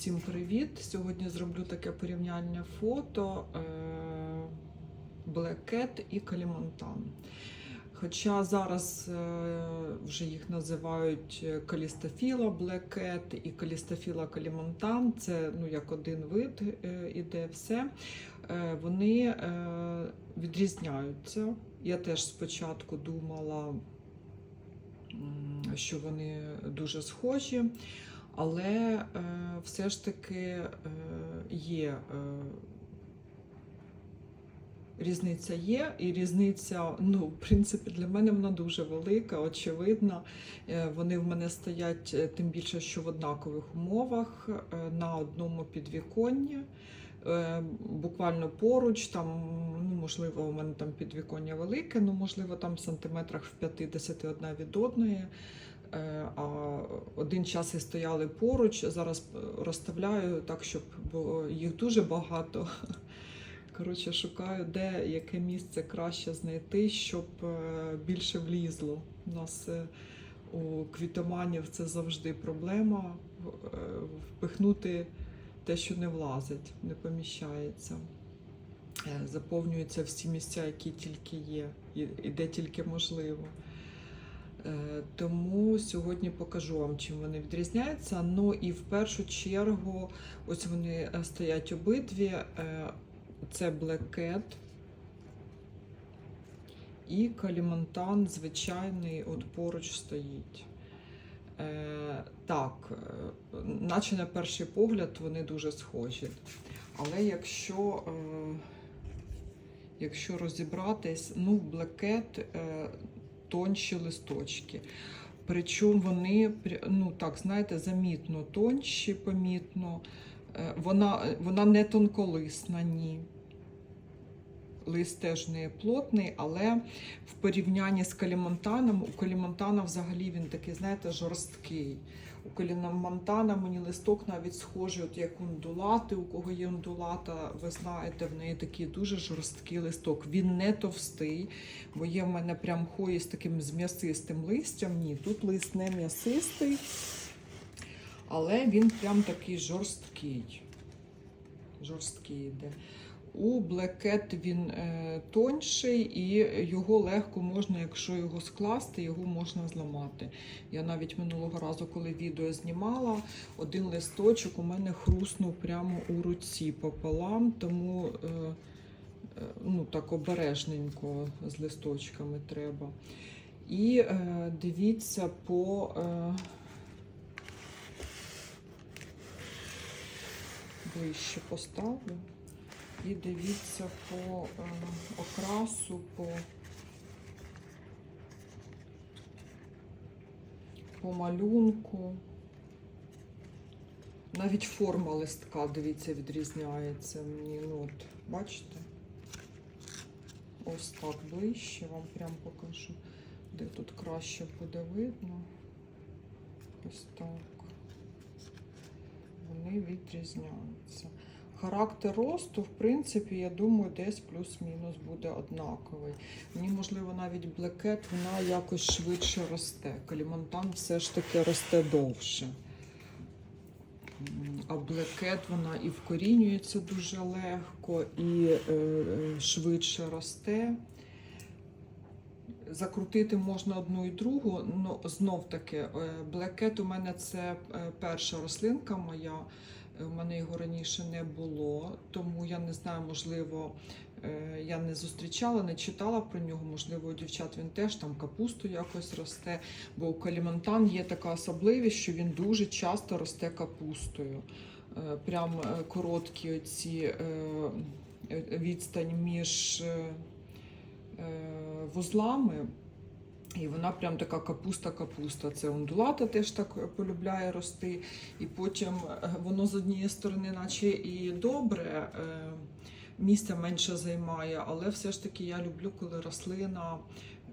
Всім привіт! Сьогодні зроблю таке порівняння фото е, Black Cat і Калімонтан. Хоча зараз е, вже їх називають Калістофіла Black Cat і Калістофіла Калімонтан, це ну, як один вид е, іде все. Е, Вони е, відрізняються. Я теж спочатку думала, що вони дуже схожі. Але е, все ж таки е, є е, різниця є, і різниця, ну, в принципі, для мене вона дуже велика, очевидна. Вони в мене стоять тим більше, що в однакових умовах на одному підвіконні. Буквально поруч, там, ну, можливо, у мене там підвіконня велике, ну, можливо, там в сантиметрах в 50 одна від одної. Е, А один час і стояли поруч. Зараз е, розставляю так, щоб бо їх дуже багато. Коротше, шукаю, де яке місце краще знайти, щоб е, більше влізло. У нас у квітоманів це завжди проблема впихнути те, що не влазить, не поміщається. Заповнюються всі місця, які тільки є, і де тільки можливо. Е, Тому сьогодні покажу вам, чим вони відрізняються. Ну і в першу чергу, ось вони е, стоять обидві. Е, Це Black Cat і Калімонтан звичайний, от поруч стоїть. Так, наче на перший погляд вони дуже схожі. Але якщо, якщо розібратись, ну, в е, тонші листочки. Причому вони ну так, знаєте, замітно тонші, помітно. Е, Вона, вона не тонколисна, ні. Лист теж не плотний, але в порівнянні з калімонтаном, у калімонтана взагалі він такий, знаєте, жорсткий. У калімонтана мені листок навіть схожий, от як ундулати. У кого є ундулата, ви знаєте, в неї такий дуже жорсткий листок. Він не товстий, бо є в мене прям хої з таким з м'ясистим листям. Ні, тут лист не м'ясистий, але він прям такий жорсткий. Жорсткий йде. У Cat він е, тонший і його легко можна, якщо його скласти, його можна зламати. Я навіть минулого разу, коли відео знімала, один листочок у мене хруснув прямо у руці пополам, тому е, е, ну, так обережненько з листочками треба. І дивіться по. Е, ближче поставлю. І дивіться по е, окрасу, по, по малюнку. Навіть форма листка, дивіться, відрізняється мені. Ну, от, бачите? Ось так ближче, вам прям покажу, де тут краще буде видно. Ось так. Вони відрізняються. Характер росту, в принципі, я думаю, десь плюс-мінус буде однаковий. Мені, можливо, навіть блекет вона якось швидше росте. Калімонтан все ж таки росте довше. А блекет вона і вкорінюється дуже легко, і е, е, швидше росте. Закрутити можна одну і другу, ну знов таки, блекет у мене це е, перша рослинка моя. Е, У мене його раніше не було, тому я не знаю, можливо, е, я не зустрічала, не читала про нього. Можливо, у дівчат він теж там капусту якось росте. Бо у калімонтан є така особливість, що він дуже часто росте капустою. Е, Прям короткі оці відстань між вузлами. І вона прям така капуста-капуста. Це ондулата теж так полюбляє рости. І потім е, воно з однієї сторони, наче і добре, е, місця менше займає, але все ж таки я люблю, коли рослина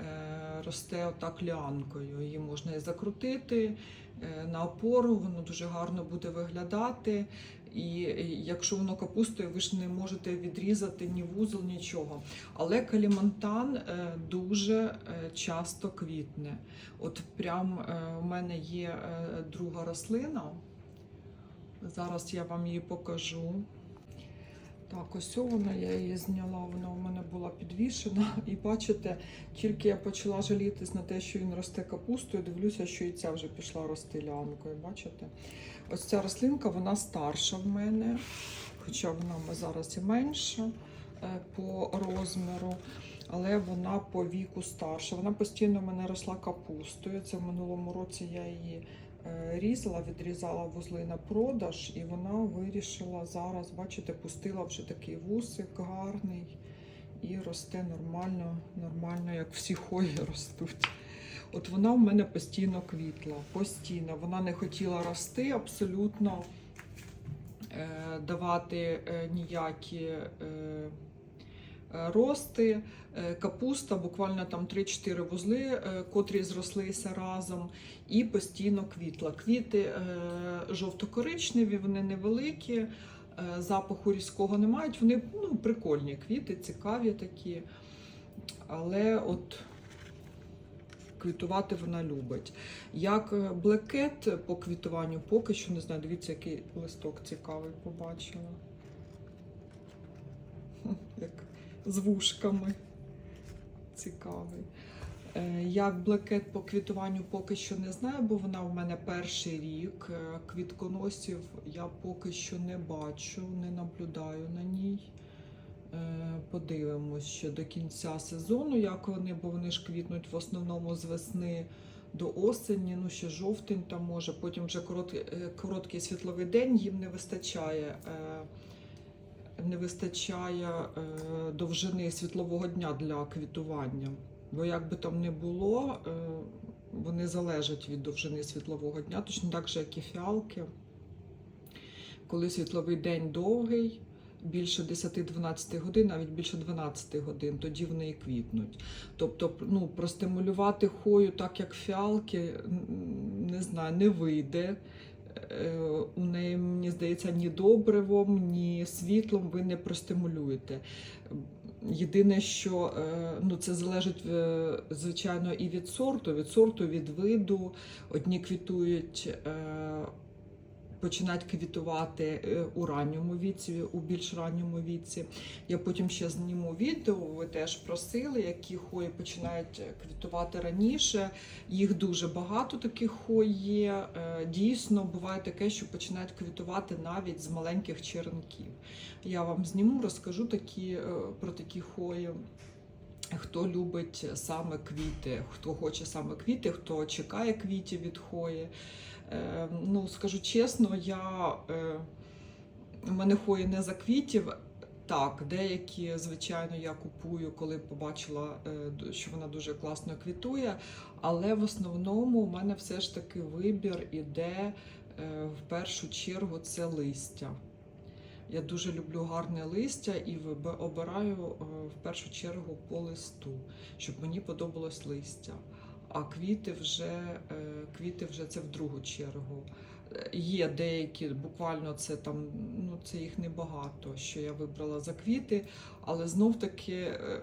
е, росте отак ліанкою. Її можна і закрутити на опору, воно дуже гарно буде виглядати. І якщо воно капустою, ви ж не можете відрізати ні вузол, нічого. Але калімонтан е, дуже е, часто квітне. От прям е, у мене є е, друга рослина. Зараз я вам її покажу. Так, ось я її зняла, вона у мене була підвішена. І бачите, тільки я почала жалітись на те, що він росте капустою, дивлюся, що і ця вже пішла рости лянкою. Бачите? Ось ця рослинка, вона старша в мене, хоча вона зараз і менша е, по розміру, але вона по віку старша. Вона постійно в мене росла капустою. Це в минулому році я її різала, відрізала вузли на продаж, і вона вирішила зараз, бачите, пустила вже такий вусик гарний і росте нормально, нормально, як всі хої ростуть. От вона в мене постійно квітла, постійно. Вона не хотіла рости абсолютно, е, давати е, ніякі е, е, рости. Е, Капуста, буквально там 3-4 вузли, е, котрі зрослися разом, і постійно квітла. Квіти е, жовто-коричневі, вони невеликі, е, запаху різкого не мають. Вони ну, прикольні квіти, цікаві такі. Але от квітувати вона любить. Як е, блекет по квітуванню, поки що не знаю. Дивіться, який листок цікавий побачила. Хм, Як з вушками. Цікавий. Е, Як блекет по квітуванню поки що не знаю, бо вона в мене перший рік. Е, Квітконосів я поки що не бачу, не наблюдаю на ній. Е, Подивимось ще до кінця сезону, як вони, бо вони ж квітнуть в основному з весни до осені, ну ще жовтень там може, потім вже короткий світловий день їм не вистачає. Не вистачає е, довжини світлового дня для квітування. Бо як би там не було, е, вони залежать від довжини світлового дня, точно так же, як і фіалки. Коли світловий день довгий, більше 10-12 годин, навіть більше 12 годин, тоді вони і квітнуть. Тобто, ну, простимулювати хою так, як фіалки, не знаю, не вийде. Е, У неї, мені здається, ні добривом, ні світлом ви не простимулюєте. Єдине, що е, ну, це залежить, е, звичайно, і від сорту, від сорту, від виду. Одні квітують, починають квітувати е, у ранньому віці, у більш ранньому віці. Я потім ще зніму відео, ви теж просили, які хої починають квітувати раніше. Їх дуже багато таких хой є. Е, Дійсно, буває таке, що починають квітувати навіть з маленьких черенків. Я вам зніму, розкажу такі, е, про такі хої. Хто любить саме квіти, хто хоче саме квіти, хто чекає квітів від хої. Е, ну, скажу чесно, я, е, в мене хої не за квітів. Так, деякі, звичайно, я купую, коли побачила, е, що вона дуже класно квітує. Але в основному у мене все ж таки вибір іде е, в першу чергу це листя. Я дуже люблю гарне листя і обираю е, в першу чергу по листу, щоб мені подобалось листя. А квіти вже, е, квіти вже це в другу чергу. Е, Є деякі, буквально це там, ну це їх небагато, що я вибрала за квіти, але знов таки е,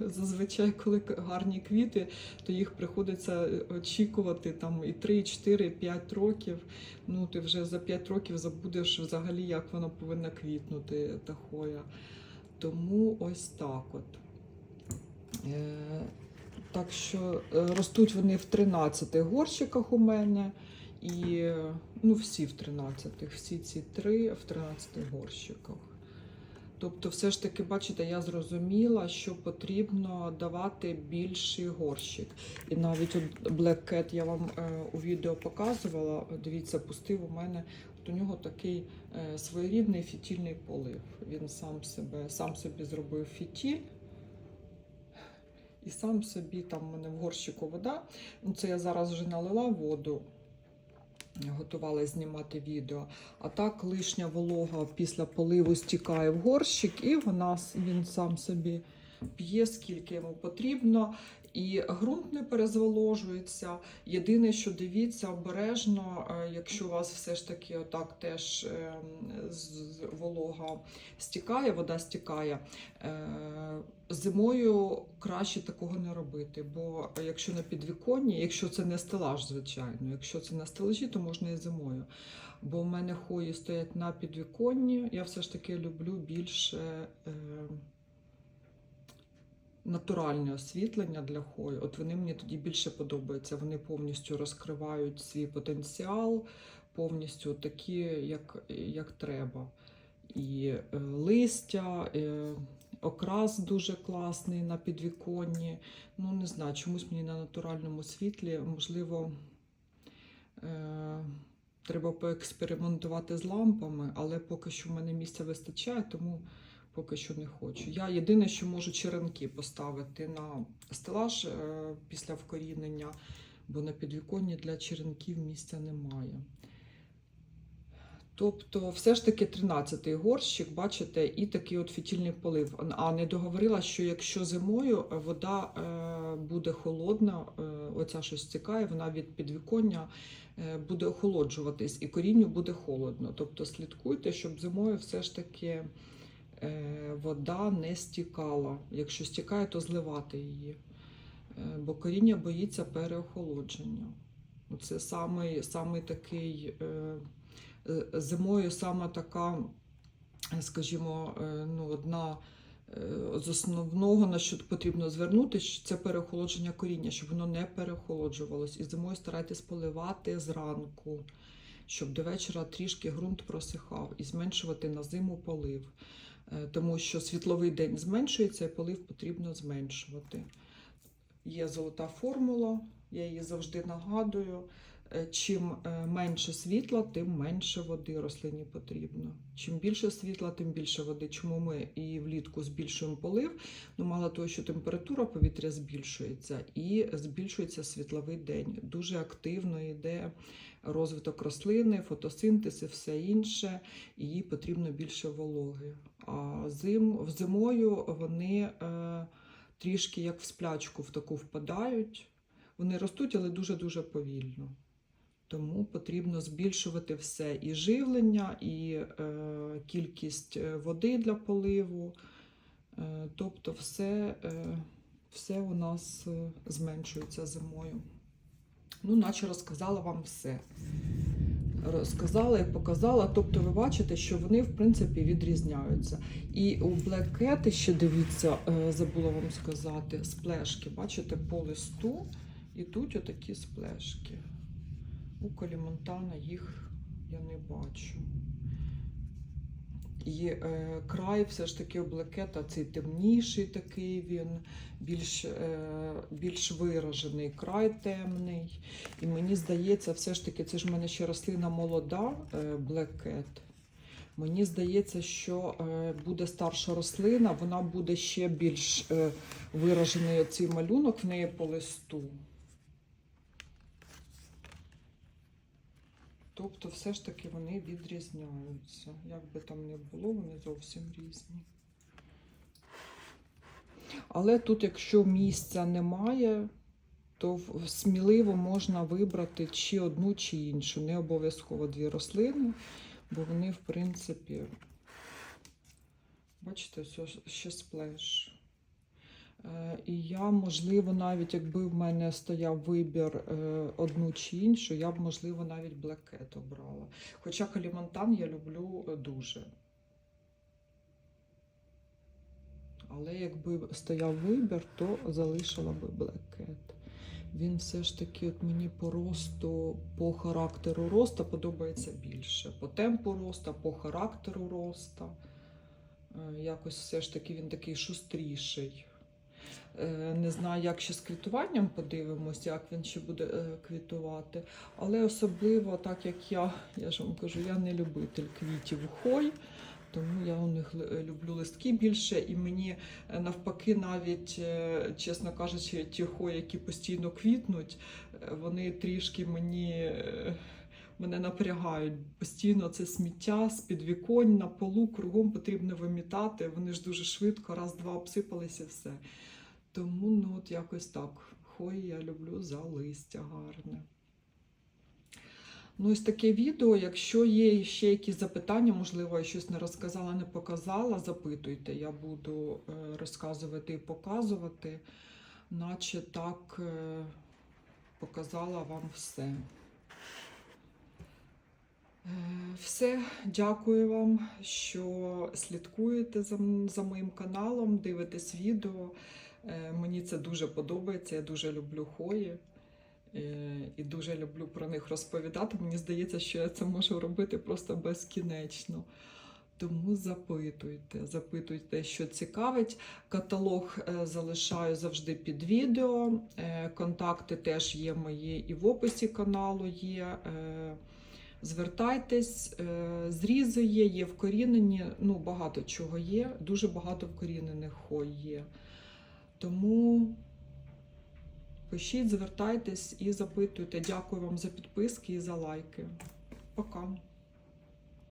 зазвичай, коли гарні квіти, то їх приходиться очікувати там і 3, і 4, і 5 років. Ну, ти вже за 5 років забудеш взагалі, як вона повинна квітнути, та. Тому ось так от. Е, так що е, ростуть вони в 13 горщиках у мене. І ну, всі в 13-х, всі ці три в 13 горщиках. Тобто, все ж таки, бачите, я зрозуміла, що потрібно давати більший горщик. І навіть от Black Cat я вам е, у відео показувала. Дивіться, пустив у мене. От у нього такий е, своєрідний фітільний полив. Він сам себе, сам собі зробив фітіль. І сам собі там у мене в горщику вода. Ну, це я зараз вже налила воду, готувалася знімати відео. А так лишня волога після поливу стікає в горщик, і вона, він сам собі п'є, скільки йому потрібно. І ґрунт не перезволожується. Єдине, що дивіться обережно, е, якщо у вас все ж таки отак теж е, з- волога стікає, вода стікає. Зимою краще такого не робити, бо якщо на підвіконні, якщо це не стелаж, звичайно, якщо це на стелажі, то можна і зимою. Бо в мене хої стоять на підвіконні, я все ж таки люблю більше е, натуральне освітлення для хої. От вони мені тоді більше подобаються. Вони повністю розкривають свій потенціал, повністю такі, як, як треба. І е, листя, е, окрас дуже класний на підвіконні. Ну, не знаю, чомусь мені на натуральному світлі, можливо, е, треба поекспериментувати з лампами, але поки що в мене місця вистачає, тому поки що не хочу. Я єдине, що можу черенки поставити на стелаж е, після вкорінення, бо на підвіконні для черенків місця немає. Тобто, все ж таки 13-й горщик, бачите, і такий от фітільний полив. А не договорила, що якщо зимою вода е, буде холодна, е, оця що стікає, вона від підвіконня е, буде охолоджуватись, і корінню буде холодно. Тобто слідкуйте, щоб зимою все ж таки е, вода не стікала. Якщо стікає, то зливати її. Е, бо коріння боїться переохолодження. Це самий, самий такий. Е, зимою саме така, скажімо, е, ну, одна е, з основного, на що потрібно звернути, що це переохолодження коріння, щоб воно не переохолоджувалось. І зимою старайтесь поливати зранку, щоб до вечора трішки ґрунт просихав і зменшувати на зиму полив. Тому що світловий день зменшується і полив потрібно зменшувати. Є золота формула, я її завжди нагадую. Е, Чим е, менше світла, тим менше води рослині потрібно. Чим більше світла, тим більше води. Чому ми і влітку збільшуємо полив? Ну, мало того, що температура повітря збільшується і збільшується світловий день. Дуже активно йде розвиток рослини, фотосинтез і все інше, і їй потрібно більше вологи. А зим, зимою вони е, трішки як в сплячку в таку впадають. Вони ростуть, але дуже-дуже повільно. Тому потрібно збільшувати все і живлення, і е, кількість е, води для поливу. Е, тобто все, е, все у нас е, зменшується зимою. Ну, наче розказала вам все. Розказала і показала. Тобто, ви бачите, що вони, в принципі, відрізняються. І у Black Cat, ще дивіться, е, забула вам сказати, сплешки. Бачите, по листу ідуть отакі сплешки. У Калімонтана їх я не бачу. І е, край все ж таки у блекета цей темніший такий він, більш, е, більш виражений край темний. І мені здається, все ж таки, це ж в мене ще рослина молода, е, блекет. Мені здається, що е, буде старша рослина, вона буде ще більш е, виражений цей малюнок в неї по листу. Тобто, все ж таки вони відрізняються. Як би там не було, вони зовсім різні. Але тут, якщо місця немає, то сміливо можна вибрати чи одну, чи іншу. Не обов'язково дві рослини, бо вони, в принципі, бачите, ще сплеш. Е, І я, можливо, навіть якби в мене стояв вибір е, одну чи іншу, я б, можливо, навіть блекет обрала. Хоча калімантан я люблю е, дуже. Але якби стояв вибір, то залишила би блекет. Він все ж таки от мені по росту, по характеру роста подобається більше. По темпу роста, по характеру роста. Якось все ж таки він такий шустріший. Е, Не знаю, як ще з квітуванням подивимося, як він ще буде е, квітувати. Але особливо, так як я, я ж вам кажу, я не любитель квітів хой, тому я у них люблю листки більше. І мені е, навпаки, навіть, чесно кажучи, ті хої, які постійно квітнуть, вони трішки мені. Мене напрягають постійно це сміття з підвіконь на полу, кругом потрібно вимітати. Вони ж дуже швидко, раз-два обсипалися все. Тому ну, от якось так. Хої я люблю за листя гарне. Ну, ось таке відео. Якщо є ще якісь запитання, можливо, я щось не розказала, не показала, запитуйте. Я буду е, розказувати і показувати, наче так е, показала вам все. Е, Все, дякую вам, що слідкуєте за моїм каналом, дивитесь відео. Е, Мені це дуже подобається. Я дуже люблю хої е, і дуже люблю про них розповідати. Мені здається, що я це можу робити просто безкінечно. Тому запитуйте, запитуйте, що цікавить. Каталог е, залишаю завжди під відео. Контакти теж є мої і в описі каналу є. Звертайтесь, зрізи є, є вкорінені, ну багато чого є, дуже багато вкорінених хой є. Тому пишіть, звертайтесь і запитуйте. Дякую вам за підписки і за лайки. Пока.